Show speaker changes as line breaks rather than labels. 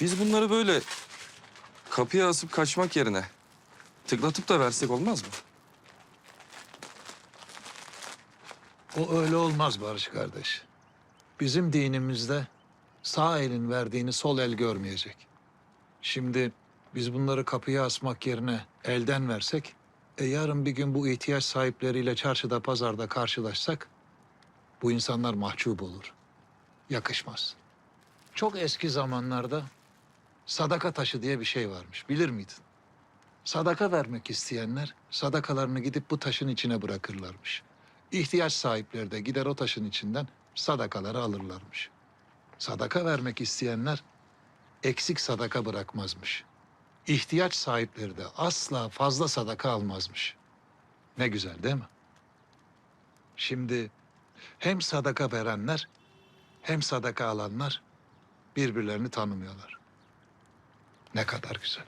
Biz bunları böyle kapıya asıp kaçmak yerine tıklatıp da versek olmaz mı?
O öyle olmaz Barış kardeş. Bizim dinimizde sağ elin verdiğini sol el görmeyecek. Şimdi biz bunları kapıya asmak yerine elden versek, e yarın bir gün bu ihtiyaç sahipleriyle çarşıda pazarda karşılaşsak, bu insanlar mahcup olur. Yakışmaz. Çok eski zamanlarda sadaka taşı diye bir şey varmış. Bilir miydin? Sadaka vermek isteyenler sadakalarını gidip bu taşın içine bırakırlarmış. İhtiyaç sahipleri de gider o taşın içinden sadakaları alırlarmış. Sadaka vermek isteyenler eksik sadaka bırakmazmış. İhtiyaç sahipleri de asla fazla sadaka almazmış. Ne güzel değil mi? Şimdi hem sadaka verenler hem sadaka alanlar birbirlerini tanımıyorlar. Ne kadar güzel.